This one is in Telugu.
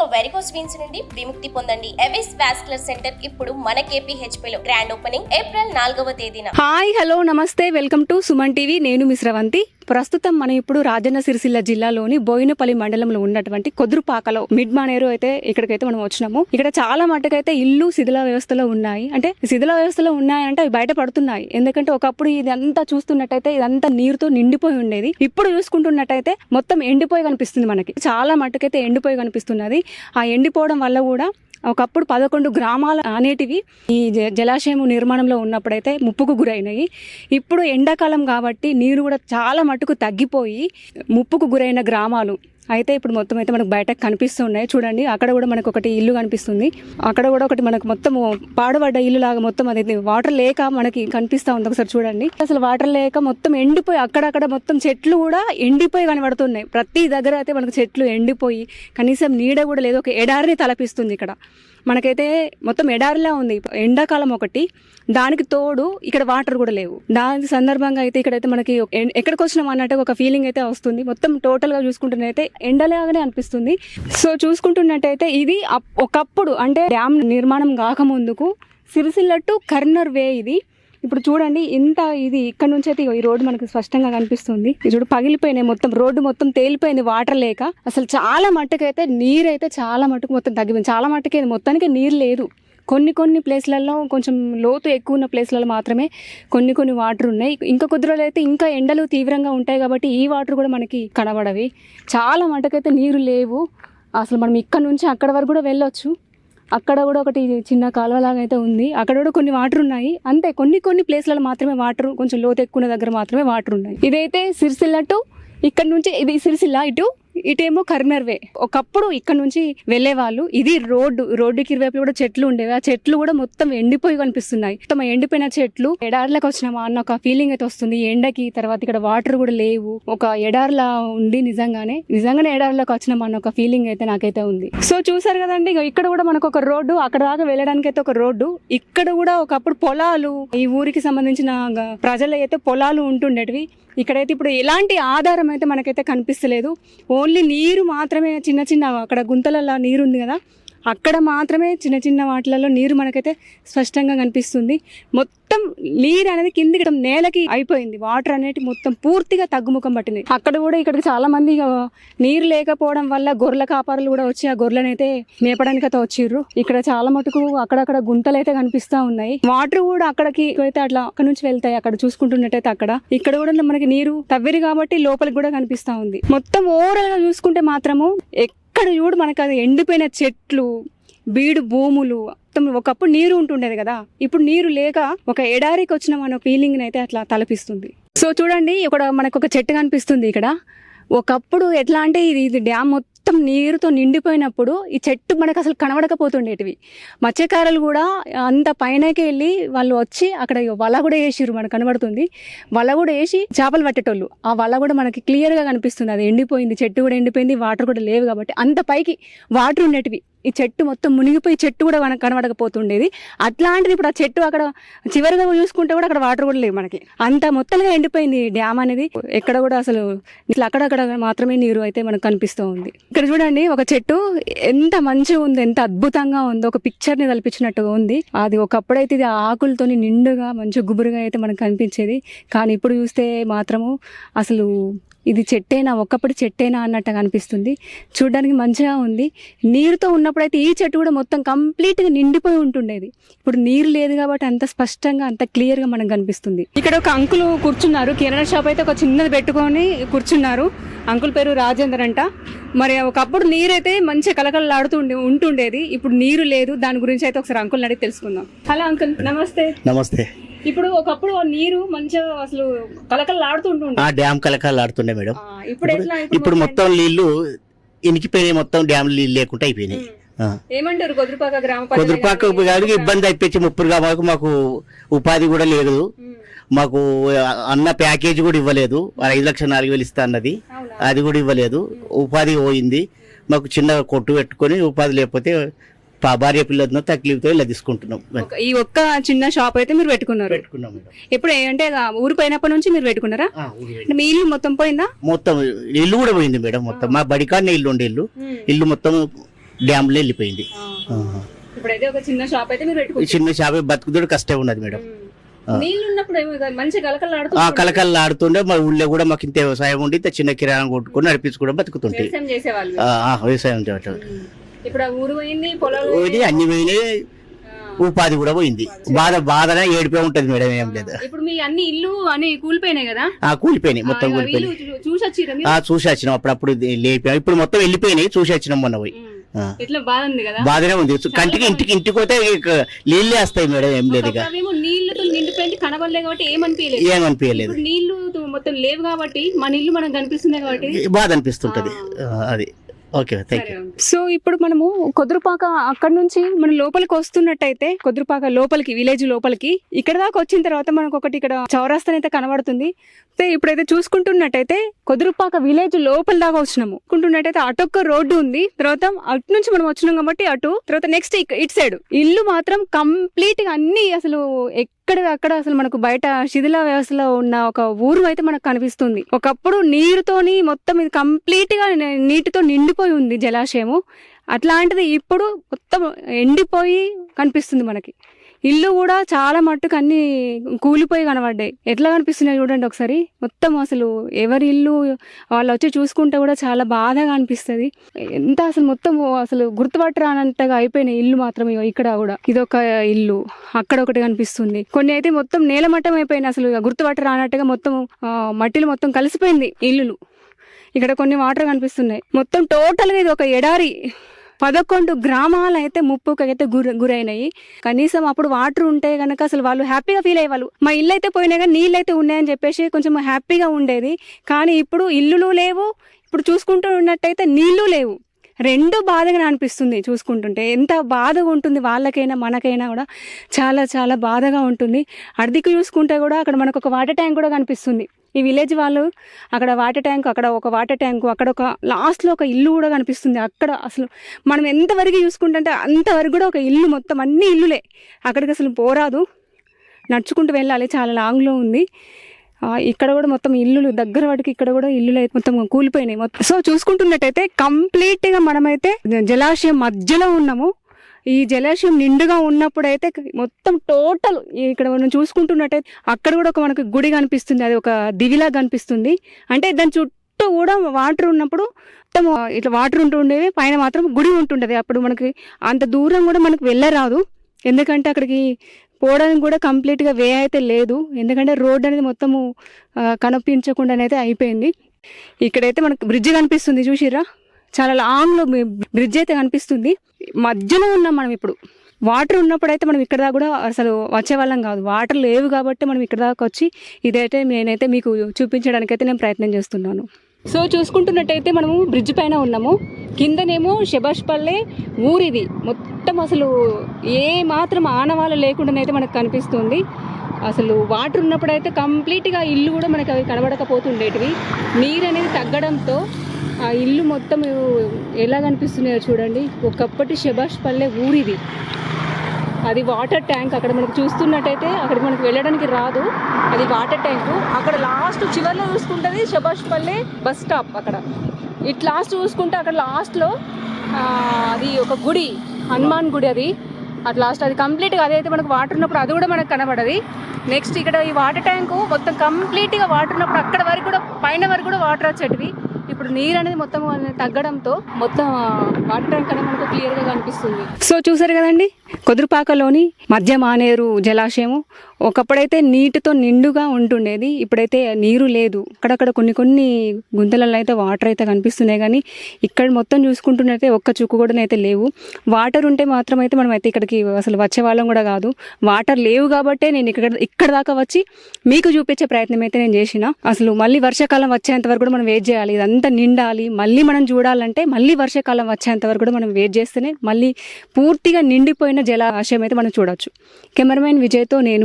ఇక వెరికోస్ వీన్స్ నుండి విముక్తి పొందండి. ఎవిస్ వాస్కులర్ సెంటర్ ఇప్పుడు మన KPHP లో గ్రాండ్ ఓపెనింగ్ ఏప్రిల్ నాలుగవ తేదీన. హాయ్ హలో నమస్తే వెల్కమ్ టు సుమన్ టీవీ నేను మిశ్రవంతి ప్రస్తుతం మనం ఇప్పుడు రాజన్న సిరిసిల్ల జిల్లాలోని బోయినపల్లి మండలంలో ఉన్నటువంటి కొద్రుపాకలో మిడ్ మానేరు అయితే ఇక్కడికైతే మనం వచ్చినాము. ఇక్కడ చాలా మట్టుకైతే ఇల్లు శిథిల వ్యవస్థలో ఉన్నాయి. అంటే శిథిల వ్యవస్థలో ఉన్నాయంటే అవి బయట పడుతున్నాయి. ఎందుకంటే ఒకప్పుడు ఇదంతా చూస్తున్నట్టయితే ఇదంతా నీరుతో నిండిపోయి ఉండేది. ఇప్పుడు చూసుకుంటున్నట్టయితే మొత్తం ఎండిపోయి కనిపిస్తుంది మనకి. చాలా మట్టుకైతే ఎండిపోయి కనిపిస్తున్నది. ఆ ఎండిపోవడం వల్ల కూడా ఒకప్పుడు పదకొండు గ్రామాలు అనేటివి ఈ జ- జలాశయం నిర్మాణంలో ఉన్నప్పుడైతే ముప్పుకు గురైనాయి. ఇప్పుడు ఎండాకాలం కాబట్టి నీరు కూడా చాలా మటుకు తగ్గిపోయి ముప్పుకు గురైన గ్రామాలు. అయితే ఇప్పుడు మొత్తం అయితే మనకు బయటకు కనిపిస్తున్నాయి. చూడండి అక్కడ కూడా మనకు ఒకటి ఇల్లు కనిపిస్తుంది. అక్కడ కూడా ఒకటి మనకు మొత్తం పాడుపడ్డ ఇల్లు లాగా మొత్తం అది వాటర్ లేక మనకి కనిపిస్తా ఉంది ఒకసారి చూడండి. అసలు వాటర్ లేక మొత్తం ఎండిపోయి అక్కడక్కడ మొత్తం చెట్లు కూడా ఎండిపోయి కనబడుతున్నాయి. ప్రతి దగ్గర అయితే మనకు చెట్లు ఎండిపోయి కనీసం నీడ కూడా లేదు. ఒక ఎడారిని తలపిస్తుంది ఇక్కడ. మనకైతే మొత్తం ఎడారిలా ఉంది. ఎండాకాలం ఒకటి. దానికి తోడు ఇక్కడ వాటర్ కూడా లేవు. దాని సందర్భంగా అయితే ఇక్కడైతే మనకి ఎక్కడికి వచ్చినాం అన్నట్టు ఒక ఫీలింగ్ అయితే వస్తుంది. మొత్తం టోటల్గా చూసుకుంటున్నైతే ఎండలాగానే అనిపిస్తుంది. సో చూసుకుంటున్నట్టయితే ఇది అప్- ఒకప్పుడు అంటే డ్యామ్ నిర్మాణం కాకముందుకు సిరిసిల్ల టు కర్నర్ వే ఇది. ఇప్పుడు చూడండి ఇంత ఇది ఇక్కడ నుంచి అయితే ఈ రోడ్డు మనకు స్పష్టంగా కనిపిస్తుంది. ఇది చూడు పగిలిపోయినాయి మొత్తం రోడ్డు మొత్తం తేలిపోయింది వాటర్ లేక. అసలు చాలా మట్టుకైతే నీరు అయితే చాలా మట్టుకు మొత్తం తగ్గిపోయింది. చాలా మట్టుకే మొత్తానికి నీరు లేదు. కొన్ని కొన్ని ప్లేస్లలో కొంచెం లోతు ఎక్కువ ఉన్న ప్లేస్లలో మాత్రమే కొన్ని కొన్ని వాటర్ ఉన్నాయి. ఇంకా కొద్ది రోజులు అయితే ఇంకా ఎండలు తీవ్రంగా ఉంటాయి కాబట్టి ఈ వాటర్ కూడా మనకి కనబడవి. చాలా మటుకైతే నీరు లేవు. అసలు మనం ఇక్కడ నుంచి అక్కడ వరకు కూడా వెళ్ళొచ్చు. అక్కడ కూడా ఒకటి చిన్న కాలువలాగా అయితే ఉంది. అక్కడ కూడా కొన్ని వాటర్ ఉన్నాయి. అంతే కొన్ని కొన్ని ప్లేస్లలో మాత్రమే వాటర్ కొంచెం లోతు ఎక్కువ దగ్గర మాత్రమే వాటర్ ఉన్నాయి. ఇదైతే సిరిసిల్ల టు ఇక్కడ నుంచి ఇది సిరిసిల్ల ఇటు ఇటేమో కర్నర్ వే. ఒకప్పుడు ఇక్కడ నుంచి వెళ్ళేవాళ్ళు ఇది రోడ్డు రోడ్డుకి ఇరువైపులు కూడా చెట్లు ఉండేవి. ఆ చెట్లు కూడా మొత్తం ఎండిపోయి కనిపిస్తున్నాయి. మొత్తం ఎండిపోయిన చెట్లు. ఎడార్లకు వచ్చినామా అన్న ఒక ఫీలింగ్ అయితే వస్తుంది. ఎండకి తర్వాత ఇక్కడ వాటర్ కూడా లేవు. ఒక ఎడార్లా ఉంది నిజంగానే. నిజంగానే ఎడార్లకు వచ్చినామా అన్న ఒక ఫీలింగ్ అయితే నాకైతే ఉంది. సో చూసారు కదండి ఇక్కడ కూడా మనకు ఒక రోడ్డు అక్కడ దాకా వెళ్ళడానికి అయితే ఒక రోడ్డు. ఇక్కడ కూడా ఒకప్పుడు పొలాలు ఈ ఊరికి సంబంధించిన ప్రజలు అయితే పొలాలు ఉంటుండేటివి. ఇక్కడైతే ఇప్పుడు ఎలాంటి ఆధారం అయితే మనకైతే కనిపిస్తలేదు. ఓన్లీ నీరు మాత్రమే చిన్న చిన్న అక్కడ గుంతలలో నీరు ఉంది కదా అక్కడ మాత్రమే చిన్న చిన్న వాటిలలో నీరు మనకైతే స్పష్టంగా కనిపిస్తుంది. మొత్తం నీరు అనేది కిందికి నేలకి అయిపోయింది. వాటర్ అనేది మొత్తం పూర్తిగా తగ్గుముఖం పట్టింది. అక్కడ కూడా ఇక్కడికి చాలా మంది నీరు లేకపోవడం వల్ల గొర్రెల కాపారులు కూడా వచ్చి ఆ గొర్రెలనైతే అయితే మేపడానికి అయితే వచ్చిర్రు. ఇక్కడ చాలా మటుకు అక్కడక్కడ గుంటలు అయితే కనిపిస్తా ఉన్నాయి. వాటర్ కూడా అక్కడికి అయితే అట్లా అక్కడ నుంచి వెళ్తాయి అక్కడ చూసుకుంటున్నట్టయితే అక్కడ. ఇక్కడ కూడా మనకి నీరు తవ్విరి కాబట్టి లోపలికి కూడా కనిపిస్తా ఉంది. మొత్తం ఓవరాల్గా చూసుకుంటే మాత్రము ఎక్కడ చూడు మనకు అది ఎండిపోయిన చెట్లు బీడు భూములు ఒకప్పుడు నీరు ఉంటుండేది కదా. ఇప్పుడు నీరు లేక ఒక ఎడారికి వచ్చిన మన ఫీలింగ్ అయితే అట్లా తలపిస్తుంది. సో చూడండి ఇక్కడ మనకు ఒక చెట్టు కనిపిస్తుంది ఇక్కడ. ఒకప్పుడు ఎట్లా అంటే ఇది ఇది డ్యామ్ మొత్తం మొత్తం నీరుతో నిండిపోయినప్పుడు ఈ చెట్టు మనకు అసలు కనబడకపోతుండేటివి. మత్స్యకారులు కూడా అంత పైనకి వెళ్ళి వాళ్ళు వచ్చి అక్కడ వల కూడా వేసిరు మనకు కనబడుతుంది. వల కూడా వేసి చేపలు పట్టేటోళ్ళు. ఆ వల కూడా మనకి క్లియర్గా కనిపిస్తుంది. అది ఎండిపోయింది చెట్టు కూడా ఎండిపోయింది వాటర్ కూడా లేవు కాబట్టి అంత పైకి వాటర్ ఉండేటివి. ఈ చెట్టు మొత్తం మునిగిపోయి చెట్టు కూడా మనకు కనబడకపోతుండేది. అట్లాంటిది ఇప్పుడు ఆ చెట్టు అక్కడ చివరిగా చూసుకుంటే కూడా అక్కడ వాటర్ కూడా లేవు మనకి. అంత మొత్తంగా ఎండిపోయింది డ్యామ్ అనేది. ఎక్కడ కూడా అసలు ఇట్లా అక్కడక్కడ మాత్రమే నీరు అయితే మనకు కనిపిస్తూ ఉంది. ఇక్కడ చూడండి ఒక చెట్టు ఎంత మంచిగా ఉంది ఎంత అద్భుతంగా ఉంది. ఒక పిక్చర్ని తలపించినట్టుగా ఉంది. అది ఒకప్పుడైతే ఇది ఆకులతోని నిండుగా మంచి గుబురుగా అయితే మనకు కనిపించేది. కానీ ఇప్పుడు చూస్తే మాత్రము అసలు ఇది చెట్టేనా ఒకప్పుడు చెట్టేనా అన్నట్టుగా అనిపిస్తుంది. చూడడానికి మంచిగా ఉంది. నీరుతో ఉన్నప్పుడైతే ఈ చెట్టు కూడా మొత్తం కంప్లీట్గా నిండిపోయి ఉంటుండేది. ఇప్పుడు నీరు లేదు కాబట్టి అంత స్పష్టంగా అంత క్లియర్గా మనకు కనిపిస్తుంది. ఇక్కడ ఒక అంకులు కూర్చున్నారు. కిరాణా షాప్ అయితే ఒక చిన్నది పెట్టుకొని కూర్చున్నారు. అంకుల్ పేరు రాజేందర్ అంట. మరి ఒకప్పుడు నీరైతే మంచి కలకలలాడుతూ ఉండే ఉంటుండేది. ఇప్పుడు నీరు లేదు. దాని గురించి అయితే ఒకసారి అంకుల్ని అడిగి తెలుసుకుందాం. హలో అంకుల్ నమస్తే. నమస్తే. ఇప్పుడు ఒకప్పుడు నీరు మంచిగా అసలు కలకలలాడుతుంటుండే. ఆ డ్యామ్ కలకాలు ఆడుతుండే మేడం ఇప్పుడు ఎట్లా ఇప్పుడు మొత్తం నీళ్ళు ఇనికిపోయినాయి మొత్తం డ్యామ్ నీళ్ళు లేకుండా అయిపోయినాయి. ఏమంటారు కొద్దిపాక గ్రామ కుదురుపాక గారికి ఇబ్బంది అయిపోయి ముప్పుడుగా మాకు మాకు ఉపాధి కూడా లేదు. మాకు అన్న ప్యాకేజీ కూడా ఇవ్వలేదు. ఐదు లక్షల నాలుగు వేలు ఇస్తా అన్నది? అది కూడా ఇవ్వలేదు. ఉపాధి పోయింది. మాకు చిన్న కొట్టు పెట్టుకొని ఉపాధి లేకపోతే భార్య పిల్లలతో తక్లీఫ్తో ఇలా తీసుకుంటున్నాం. ఈ ఒక్క చిన్న షాప్ అయితే మీరు పెట్టుకున్నారు? పెట్టుకున్నాం మేడం. ఎప్పుడు అంటే ఊరు పోయినప్పటి నుంచి మీరు పెట్టుకున్నారా? ఆ, ఊరి అంటే మీ ఇల్లు మొత్తం పోయిందా? మొత్తం ఇల్లు కూడా పోయింది మేడం మొత్తం. మా బడికాడనే ఇల్లు ఉండే ఇల్లు. ఇల్లు మొత్తం డ్యామ్లో వెళ్ళిపోయింది. ఆ. ఇప్పుడైతే ఒక చిన్న షాప్ అయితే మీరు ఈ పెట్టుకోవచ్చు చిన్న షాప్ బతుకుతుడు కష్టం ఉన్నది మేడం. ఆ. నీళ్ళు ఉన్నప్పుడు ఏమో ఇక మంచిగా కలకలాడుతూ ఆ కలకల్లా ఆడుతుండే మా ఊళ్ళో కూడా మాకు ఇంత వ్యవసాయం ఉండి ఇంత చిన్న కిరాణం కొట్టుకుని నడిపించుకుంటే బతుకుతుంటాయి వ్యవసాయం చేసేవాళ్ళు. ఆ, ఆ, వ్యవసాయం చేయటం. ఇప్పుడు ఆ ఊరు పోయింది పొలాలు పోయింది అన్ని పోయినాయి. ఉపాధి కూడా పోయింది. బాధ బాధనే ఏడిపే ఉంటది మేడం ఏం లేదు. ఇప్పుడు మీ అన్ని ఇల్లు అన్ని కూలిపోయినాయి కదా? ఆ కూలిపోయినాయి మొత్తం కూలిపోయినాయి. చూసి వచ్చిర్రా మీరు? ఆ చూసి వచ్చినాం అప్పుడప్పుడు లేపాం ఇప్పుడు మొత్తం వెళ్ళిపోయినాయి చూసి వచ్చినాం మొన్న పోయి. ఉమ్. ఆ. ఎట్లా బాధ ఉంది కదా? బాధనే ఉంది. కంటికి ఇంటికి ఇంటికి పోతే ఇక నీళ్ళే వస్తాయి మేడం ఏం లేదు ఇక. ఒకప్పుడేమో నీళ్ళతో నిండిపోయింది కనబడలే కాబట్టి ఏమనిపించలేదు ఏమనిపించలేదు ఇప్పుడు నీళ్ళు మొత్తం లేవు కాబట్టి మన ఇల్లు మనకు కనిపిస్తుంది కాబట్టి. బాధ అనిపిస్తుంటది. ఆ, అది. ఓకే థ్యాంక్ యూ సో ఇప్పుడు మనము కొద్రుపాక అక్కడ నుంచి మనం లోపలికి వస్తున్నట్టయితే కొద్రుపాక లోపలికి విలేజ్ లోపలికి ఇక్కడ దాకా వచ్చిన తర్వాత మనకు ఒకటి ఇక్కడ చౌరాస్తా అయితే కనబడుతుంది. అయితే ఇప్పుడైతే చూసుకుంటున్నట్టయితే కొద్రుపాక విలేజ్ లోపల దాకా వచ్చినాము. చూసుకుంటున్నట్టయితే అటొక్క రోడ్డు ఉంది. తర్వాత అటు నుంచి మనం వచ్చినాం కాబట్టి అటు తర్వాత నెక్స్ట్ ఇటు సైడ్ ఇల్లు మాత్రం కంప్లీట్గా అన్ని అసలు ఎక్కడ అక్కడ అసలు మనకు బయట శిథిల వ్యవస్థలో ఉన్న ఒక ఊరు అయితే మనకు కనిపిస్తుంది. ఒకప్పుడు నీరుతోని మొత్తం ఇది కంప్లీట్గా నీటితో నిండిపోయి ఉంది జలాశయము. అట్లాంటిది ఇప్పుడు మొత్తం ఎండిపోయి కనిపిస్తుంది మనకి. ఇల్లు కూడా చాలా మట్టుకు అన్ని కూలిపోయి కనబడ్డాయి. ఎట్లా కనిపిస్తున్నాయి చూడండి ఒకసారి. మొత్తం అసలు ఎవరి ఇల్లు వాళ్ళు వచ్చి చూసుకుంటే కూడా చాలా బాధగా అనిపిస్తుంది. ఎంత అసలు మొత్తం అసలు గుర్తుపట్టరానంతగా అయిపోయినాయి ఇల్లు మాత్రం ఇక్కడ కూడా. ఇదొక ఇల్లు. అక్కడ ఒకటి కనిపిస్తుంది. కొన్ని అయితే మొత్తం నేలమట్టం అయిపోయినాయి అసలు ఇక గుర్తుపట్టరానట్టుగా మొత్తం మట్టిలు మొత్తం కలిసిపోయింది ఇల్లులు. ఇక్కడ కొన్ని వాటర్ కనిపిస్తున్నాయి. మొత్తం టోటల్గా ఇది ఒక ఎడారి పదకొండు గ్రామాలు అయితే ముప్పుకు అయితే గురి గురైనాయి. కనీసం అప్పుడు వాటర్ ఉంటే గనక అసలు వాళ్ళు హ్యాపీగా ఫీల్ అయ్యేవాళ్ళు. మా ఇల్లు అయితే పోయినాయి కానీ నీళ్ళు అయితే ఉన్నాయని చెప్పేసి కొంచెం హ్యాపీగా ఉండేది. కానీ ఇప్పుడు ఇల్లులు లేవు. ఇప్పుడు చూసుకుంటూ ఉన్నట్టయితే నీళ్ళు లేవు. రెండు బాధగా అనిపిస్తుంది చూసుకుంటుంటే. ఎంత బాధగా ఉంటుంది వాళ్ళకైనా మనకైనా కూడా. చాలా చాలా బాధగా ఉంటుంది. అర్ధికి చూసుకుంటే కూడా అక్కడ మనకు ఒక వాటర్ ట్యాంక్ కూడా కనిపిస్తుంది. ఈ విలేజ్ వాళ్ళు అక్కడ వాటర్ ట్యాంక్ అక్కడ ఒక వాటర్ ట్యాంకు అక్కడ ఒక లాస్ట్లో ఒక ఇల్లు కూడా కనిపిస్తుంది. అక్కడ అసలు మనం ఎంతవరకు చూసుకుంటుంటే అంతవరకు కూడా ఒక ఇల్లు మొత్తం అన్ని ఇల్లులే. అక్కడికి అసలు పోరాదు. నడుచుకుంటూ వెళ్ళాలి. చాలా లాంగ్లో ఉంది. ఇక్కడ కూడా మొత్తం ఇల్లులు దగ్గర వాటికి ఇక్కడ కూడా ఇల్లులు అయితే మొత్తం కూలిపోయినాయి. మొత్తం సో చూసుకుంటున్నట్టయితే కంప్లీట్గా మనమైతే జలాశయం మధ్యలో ఉన్నాము. ఈ జలాశయం నిండుగా ఉన్నప్పుడైతే మొత్తం టోటల్ ఇక్కడ మనం చూసుకుంటున్నట్టయితే అక్కడ కూడా ఒక మనకు గుడి కనిపిస్తుంది. అది ఒక దివిలా కనిపిస్తుంది. అంటే దాని చుట్టూ కూడా వాటర్ ఉన్నప్పుడు మొత్తం ఇట్లా వాటర్ ఉంటుండేవి పైన మాత్రం గుడి ఉంటుండేది అప్పుడు మనకి అంత దూరం కూడా మనకు వెళ్ళరాదు. ఎందుకంటే అక్కడికి పోవడానికి కూడా కంప్లీట్గా వే అయితే లేదు. ఎందుకంటే రోడ్ అనేది మొత్తము కనిపించకుండానైతే అయిపోయింది. ఇక్కడైతే మనకు బ్రిడ్జ్ కనిపిస్తుంది. చూసిరా చాలా లాంగ్లో బ్రిడ్జ్ అయితే కనిపిస్తుంది. మధ్యలో ఉన్నాం మనం ఇప్పుడు. వాటర్ ఉన్నప్పుడు అయితే మనం ఇక్కడ దాకా కూడా అసలు వచ్చే వాళ్ళం కాదు. వాటర్ లేవు కాబట్టి మనం ఇక్కడ దాకా వచ్చి ఇదైతే నేనైతే మీకు చూపించడానికైతే నేను ప్రయత్నం చేస్తున్నాను. సో చూసుకుంటున్నట్టయితే మనము బ్రిడ్జ్ పైన ఉన్నాము. కిందనేమో శబాష్పల్లె ఊరిది. మొత్తం అసలు ఏ మాత్రం ఆనవాళ్ళు లేకుండానైతే మనకు కనిపిస్తుంది. అసలు వాటర్ ఉన్నప్పుడైతే కంప్లీట్గా ఇల్లు కూడా మనకి అవి కనబడకపోతుండేటివి. నీరు అనేది తగ్గడంతో ఆ ఇల్లు మొత్తం ఎలా కనిపిస్తున్నాయో చూడండి. ఒకప్పటి శబాష్ పల్లె ఊరిది. అది వాటర్ ట్యాంక్ అక్కడ మనకు చూస్తున్నట్టయితే అక్కడ మనకు వెళ్ళడానికి రాదు. అది వాటర్ ట్యాంక్. అక్కడ లాస్ట్ చివరిలో చూసుకుంటుంది శబాష్ పల్లె బస్ స్టాప్ అక్కడ. ఇట్ లాస్ట్ చూసుకుంటే అక్కడ లాస్ట్లో అది ఒక గుడి హనుమాన్ గుడి అది. అట్ లాస్ట్ అది కంప్లీట్గా అదైతే మనకు వాటర్ ఉన్నప్పుడు అది కూడా మనకు కనబడది. నెక్స్ట్ ఇక్కడ ఈ వాటర్ ట్యాంకు మొత్తం కంప్లీట్గా వాటర్ ఉన్నప్పుడు అక్కడ వరకు కూడా పైన వరకు కూడా వాటర్ వచ్చేటివి. నీరు అనేది మొత్తం తగ్గడంతో మొత్తం వాటర్ ట్యాంక్ అనేది మనకు క్లియర్గా కనిపిస్తుంది. సో చూసారు కదండి కొదురుపాకలోని మధ్య మానేరు జలాశయము ఒకప్పుడైతే నీటితో నిండుగా ఉంటుండేది ఇప్పుడైతే నీరు లేదు. అక్కడక్కడ కొన్ని కొన్ని గుంతలలో అయితే వాటర్ అయితే కనిపిస్తున్నాయి కానీ ఇక్కడ మొత్తం చూసుకుంటున్నైతే ఒక్క చుక్కు కూడా అయితే లేవు. వాటర్ ఉంటే మాత్రం అయితే మనం అయితే ఇక్కడికి అసలు వచ్చే వాళ్ళం కూడా కాదు. వాటర్ లేవు కాబట్టే నేను ఇక్కడ ఇక్కడ దాకా వచ్చి మీకు చూపించే ప్రయత్నం అయితే నేను చేసిన. అసలు మళ్ళీ వర్షాకాలం వచ్చేంత వరకు కూడా మనం వెయిట్ చేయాలి. ఇదంతా నిండాలి. మళ్ళీ మనం చూడాలంటే మళ్ళీ వర్షాకాలం వచ్చేంత వరకు కూడా మనం వెయిట్ చేస్తేనే మళ్ళీ పూర్తిగా నిండిపోయిన జలాశయం అయితే మనం చూడొచ్చు. కెమెరామెన్ విజయ్తో నేను